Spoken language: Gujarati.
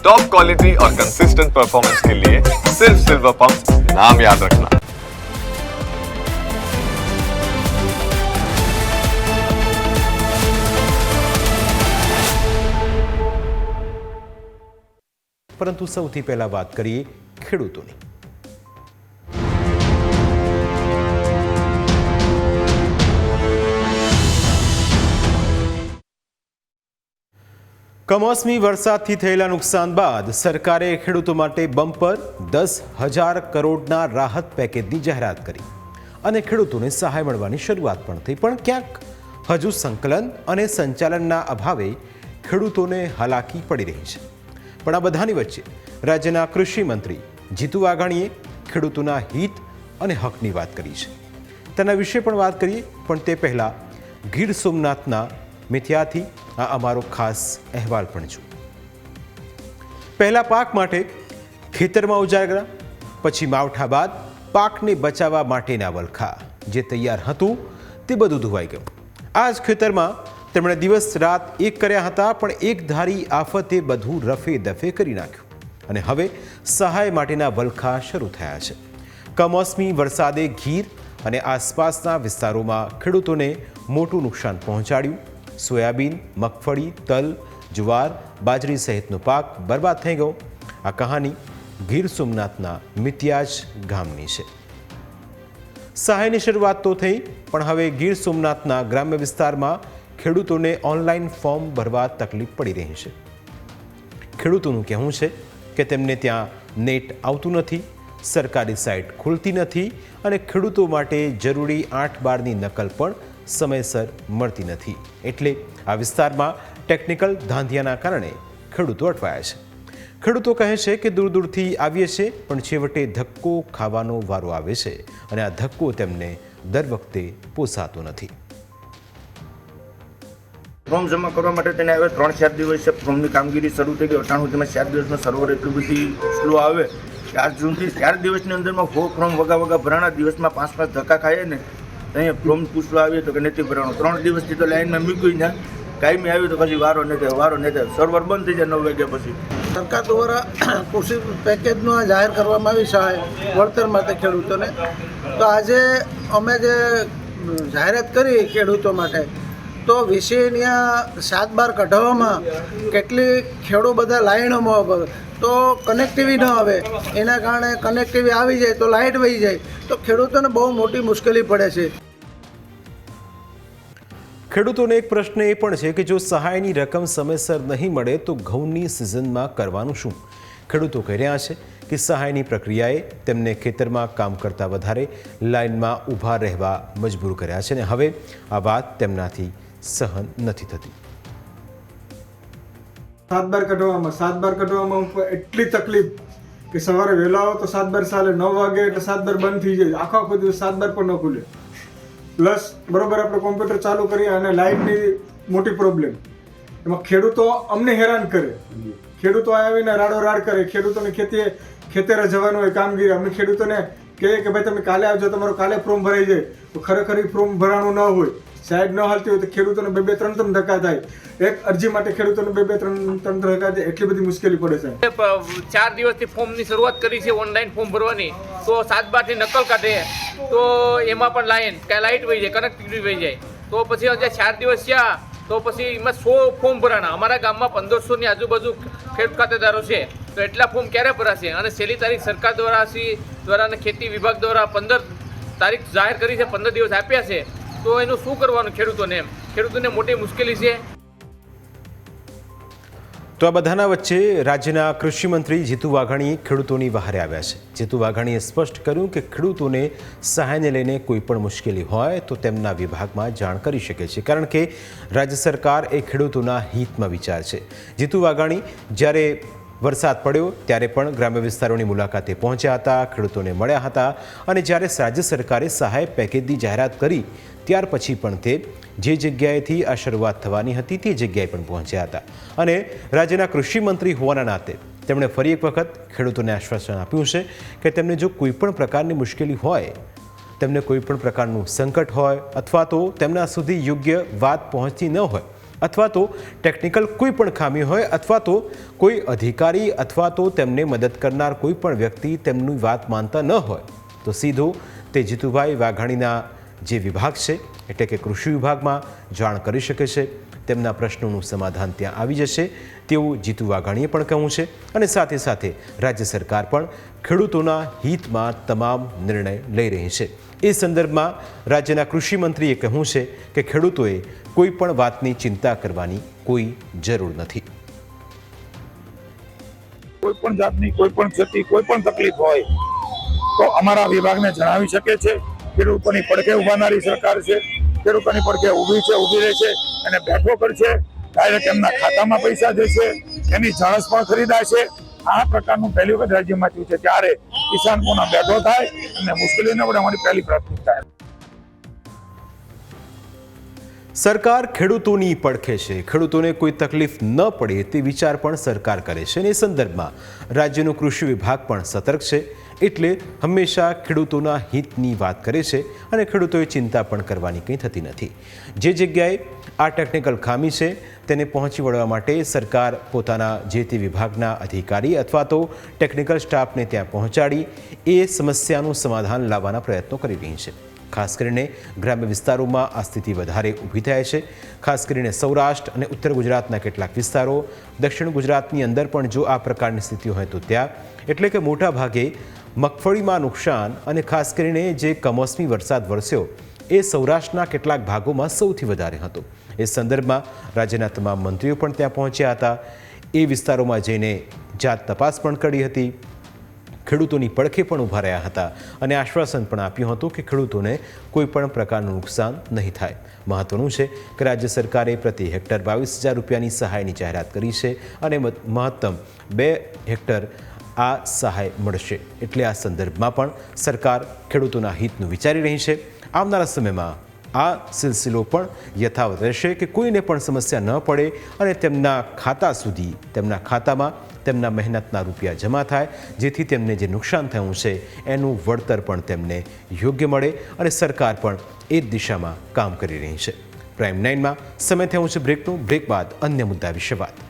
टॉप क्वालिटी और कंसिस्टेंट परफॉर्मेंस के लिए सिर्फ सिल्वर पंप नाम याद रखना પરંતુ સૌથી પહેલાં વાત કરીએ ખેડૂતોની કમોસમી વરસાદથી થયેલા નુકસાન બાદ સરકારે ખેડૂતો માટે બમ્પર દસ હજાર કરોડના રાહત પેકેજની જાહેરાત કરી અને ખેડૂતોને સહાય મળવાની શરૂઆત પણ થઈ. પણ ક્યાંક હજુ સંકલન અને સંચાલનના અભાવે ખેડૂતોને હાલાકી પડી રહી છે. પણ આ બધાની વચ્ચે રાજ્યના કૃષિ મંત્રી જીતુ વાઘાણીએ ખેડૂતોના હિત અને હકની વાત કરી છે. તેના વિશે પણ વાત કરીએ, પણ તે પહેલાં ગીર સોમનાથના મિથિયાથી આ અમારો ખાસ અહેવાલ પણ છે. પહેલા પાક માટે ખેતરમાં ઉજાગરા, પછી માવઠા બાદ પાકને બચાવવા માટેના વલખા જે તૈયાર હતું તે બધું ધોવાઈ ગયું. આ જ ખેતરમાં તેમણે દિવસ રાત એક કર્યા હતા, પણ એક ધારી આફતે બધું રફે દફે કરી નાખ્યું. અને હવે સહાય માટેના વલખા શરૂ થયા છે. કમોસમી વરસાદે ગીર અને આસપાસના વિસ્તારોમાં ખેડૂતોને મોટું નુકસાન પહોંચાડ્યું. સોયાબીન, મગફળી, તલ, જુવાર, બાજરી સહિતનો પાક બરબાદ થઈ ગયો. આ કહાની ગીર સોમનાથના મિત્યાજ ગામની છે. સહાયની શરૂઆત તો થઈ, પણ હવે ગીર સોમનાથના ગ્રામ્ય વિસ્તારમાં ખેડૂતોને ઓનલાઈન ફોર્મ ભરવા તકલીફ પડી રહી છે. ખેડૂતોનું કહેવું છે કે તેમને ત્યાં નેટ આવતું નથી, સરકારી સાઇટ ખુલતી નથી અને ખેડૂતો માટે જરૂરી આઠ બારની નકલ પણ સમયસર મળતી નથી. એટલે આ વિસ્તારમાં ટેકનિકલ ધાંધિયાના કારણે ખેડૂતો અટવાયા છે. ખેડૂતો કહે છે કે દૂર દૂરથી આવીએ છે પણ છેવટે ધક્કો ખાવાનો વારો આવે છે અને આ ધક્કો તેમને દર વખતે પોસાતો નથી. ફોર્મ જમા કરવા માટે તેને હવે ત્રણ ચાર દિવસ ફોર્મની કામગીરી શરૂ થઈ ગઈ. અટાણું તેમાં ચાર દિવસમાં સર્વર એટલું બધી સ્લો આવે. ચાર જૂનથી ચાર દિવસની અંદરમાં ફો ફોર્મ વગા વગા ભરાણા દિવસમાં પાંચ પાંચ ધક્કા ખાઈએ ને અહીંયા ફોર્મ પૂછવા આવીએ તો કે નથી ભરાણું. ત્રણ દિવસથી તો લાઈનમાં મૂકી ને કાયમી આવ્યું તો પછી વારો નહીં થાય વારો નહીં થાય સર્વર બંધ થઈ જાય નવ વાગ્યા પછી. સરકાર દ્વારા કૃષિ પેકેજનું જાહેર કરવામાં આવી સહાય વળતર માટે ખેડૂતોને. તો આજે અમે જે જાહેરાત કરી ખેડૂતો માટે, તો વિષયની સાત બાર કઢાવવામાં કેટલી ખેડૂ બધા લાઈનોમાં તો કનેક્ટિવી ન આવે. એના કારણે કનેક્ટિવી આવી જાય તો લાઇટ વહી જાય. તો ખેડૂતોને બહુ મોટી મુશ્કેલી પડે છે. ખેડૂતોને એક પ્રશ્ન એ પણ છે કે જો સહાયની રકમ સમયસર નહીં મળે તો ઘઉંની સિઝનમાં કરવાનું શું? ખેડૂતો કહી રહ્યા છે કે સહાયની પ્રક્રિયાએ તેમને ખેતરમાં કામ કરતાં વધારે લાઇનમાં ઊભા રહેવા મજબૂર કર્યા છે અને હવે આ વાત તેમનાથી સહન નથી થતી. સાત બાર કઢવામાં સાત બાર કઢવામાં એટલી તકલીફ કે સવારે વહેલા આવો તો સાત બાર સાલે નવ વાગે એટલે સાત બાર બંધ થઈ જાય. આખો આખો દિવસ સાત બાર પણ ન ખુલે. પ્લસ બરોબર આપણે કોમ્પ્યુટર ચાલુ કરીએ અને લાઇટની મોટી પ્રોબ્લેમ એમાં ખેડૂતો અમને હેરાન કરે. ખેડૂતો આવીને રાડો રાડ કરે. ખેડૂતોને ખેતીએ ખેતરે જવાનું હોય કામગીરી. અમે ખેડૂતોને કહીએ કે ભાઈ તમે કાલે આવજો તમારું કાલે ફોર્મ ભરાઈ જાય. તો ખરેખર એ ફોર્મ ભરાણું ન હોય. સાઈડ ન હાલતી હોય તો ખેડૂતોને બે બે ત્રણ ત્રણ ધક્કા થાય. એક અરજી માટે ખેડૂતોને બે બે ત્રણ ત્રણ ધક્કા થાય. એટલી બધી મુશ્કેલી પડે છે ચાર દિવસથી ફોર્મની શરૂઆત કરી છે, ઓનલાઈન ફોર્મ ભરવાની. તો સાત બારથી નકલ કાઢે. તો એમાં પણ લાઈન, કાંઈ લાઇટ વહી જાય કનેક્ટિવિટી વહી જાય. તો પછી હજી ચાર દિવસ થયા, તો પછી એમાં સો ફોર્મ ભરાણા. અમારા ગામમાં પંદરસોની આજુબાજુ ખેડૂત ખાતેદારો છે. તો એટલા ફોર્મ ક્યારે ભરાશે? અને છેલ્લી તારીખ સરકાર દ્વારા દ્વારા અને ખેતી વિભાગ દ્વારા પંદર તારીખ જાહેર કરી છે, પંદર દિવસ આપ્યા છે. તો એનું શું કરવાનું ખેડૂતોને એમ? ખેડૂતોને મોટી મુશ્કેલી છે. તો આ બધાના વચ્ચે રાજ્યના કૃષિમંત્રી જીતુ વાઘાણી ખેડૂતોની વહારે આવ્યા છે. જીતુ વાઘાણીએ સ્પષ્ટ કર્યું કે ખેડૂતોને સહાયને લઈને કોઈ પણ મુશ્કેલી હોય તો તેમના વિભાગમાં જાણ કરી શકે છે. કારણ કે રાજ્ય સરકાર એ ખેડૂતોના હિતમાં વિચાર છે. જીતુ વાઘાણી જ્યારે વરસાદ પડ્યો ત્યારે પણ ગ્રામ્ય વિસ્તારોની મુલાકાતે પહોંચ્યા હતા, ખેડૂતોને મળ્યા હતા અને જ્યારે રાજ્ય સરકારે સહાય પેકેજની જાહેરાત કરી, ત્યાર પછી પણ તે જે જગ્યાએથી આ શરૂઆત થવાની હતી તે જગ્યાએ પણ પહોંચ્યા હતા. અને રાજ્યના કૃષિ મંત્રી હોવાના નાતે તેમણે ફરી એક વખત ખેડૂતોને આશ્વાસન આપ્યું છે કે તેમને જો કોઈ પણ પ્રકારની મુશ્કેલી હોય, તેમને કોઈ પણ પ્રકારનું સંકટ હોય અથવા તો તેમના સુધી યોગ્ય વાત પહોંચતી ન હોય અથવા તો ટેકનિકલ કોઈ પણ ખામી હોય અથવા તો કોઈ અધિકારી અથવા તો તેમને મદદ કરનાર કોઈ પણ વ્યક્તિ તેમની વાત માનતા ન હોય, તો સીધો તે જીતુભાઈ વાઘાણીના જે વિભાગ છે, એટલે કે કૃષિ વિભાગમાં જાણ કરી શકે છે. તેમના પ્રશ્નોનું સમાધાન ત્યાં આવી જશે. તેવું જીતુ વાઘાણીએ પણ કહ્યું છે અને સાથે સાથે રાજ્ય સરકાર પણ ખેડૂતોના હિતમાં તમામ નિર્ણય લઈ રહી છે. એ સંદર્ભમાં રાજ્યના કૃષિમંત્રીએ કહ્યું છે કે ખેડૂતોએ કોઈ પણ વાતની ચિંતા કરવાની કોઈ જરૂર નથી. કોઈ પણ જાતની કોઈ પણ ક્ષતિ કોઈ પણ તકલીફ હોય, તો અમારા વિભાગને જણાવી શકે છે. ખેડૂતોની પડખે ઉભાનારી સરકાર છે. ખેડૂતોની પડખે ઊભી છે, ઊભી રહે છે અને બેઠો કરશે ડાયરેક્ટ એમના ખાતામાં પૈસા જશે એની જણસ પણ ખરીદાશે આ પ્રકારનું પહેલી વખત રાજ્યમાં થયું છે, ત્યારે કિસાન કોના બેઠો થાય અને મુશ્કેલીને પણ અમારી પહેલી પ્રાથમિકતા સરકાર ખેડૂતોની પડખે છે. ખેડૂતોને કોઈ તકલીફ ન પડે તે વિચાર પણ સરકાર કરે છે અને એ સંદર્ભમાં રાજ્યનું કૃષિ વિભાગ પણ સતર્ક છે. એટલે હંમેશા ખેડૂતોના હિતની વાત કરે છે અને ખેડૂતોએ ચિંતા પણ કરવાની કંઈ થતી નથી. જે જગ્યાએ આ ટેકનિકલ ખામી છે તેને પહોંચી વળવા માટે સરકાર પોતાના જે તે વિભાગના અધિકારી અથવા તો ટેકનિકલ સ્ટાફને ત્યાં પહોંચાડી એ સમસ્યાનું સમાધાન લાવવાના પ્રયત્નો કરી રહી છે. ખાસ કરીને ગ્રામ્ય વિસ્તારોમાં આ સ્થિતિ વધારે ઊભી થાય છે. ખાસ કરીને સૌરાષ્ટ્ર અને ઉત્તર ગુજરાતના કેટલાક વિસ્તારો દક્ષિણ ગુજરાતની અંદર પણ જો આ પ્રકારની સ્થિતિ હોય તો ત્યાં, એટલે કે મોટા ભાગે મગફળીમાં નુકસાન અને ખાસ કરીને જે કમોસમી વરસાદ વરસ્યો, એ સૌરાષ્ટ્રના કેટલાક ભાગોમાં સૌથી વધારે હતો. એ સંદર્ભમાં રાજ્યના તમામ મંત્રીઓ પણ ત્યાં પહોંચ્યા હતા. એ વિસ્તારોમાં જઈને જાત તપાસ પણ કરી હતી. ખેડૂતોની પડખે પણ ઊભા રહ્યા હતા અને આશ્વાસન પણ આપ્યું હતું કે ખેડૂતોને કોઈપણ પ્રકારનું નુકસાન નહીં થાય. મહત્વનું છે કે રાજ્ય સરકારે પ્રતિ હેક્ટર બાવીસ હજાર રૂપિયાની સહાયની જાહેરાત કરી છે અને મહત્તમ બે હેક્ટર આ સહાય મળશે. એટલે આ સંદર્ભમાં પણ સરકાર ખેડૂતોના હિતનું વિચારી રહી છે. આવનારા સમયમાં આ સિલસિલો પણ યથાવત રહેશે કે કોઈને પણ સમસ્યા ન પડે અને તેમના ખાતા સુધી, તેમના ખાતામાં તેમના મહેનતના રૂપિયા જમા થાય, જેથી તેમને જે નુકસાન થયું છે, એનું વળતર પણ તેમને યોગ્ય મળે અને સરકાર પણ એ દિશામાં કામ કરી રહી છે. પ્રાઇમ નાઇનમાં સમય થયું છે બ્રેકનું બ્રેક બાદ અન્ય મુદ્દા વિશે વાત.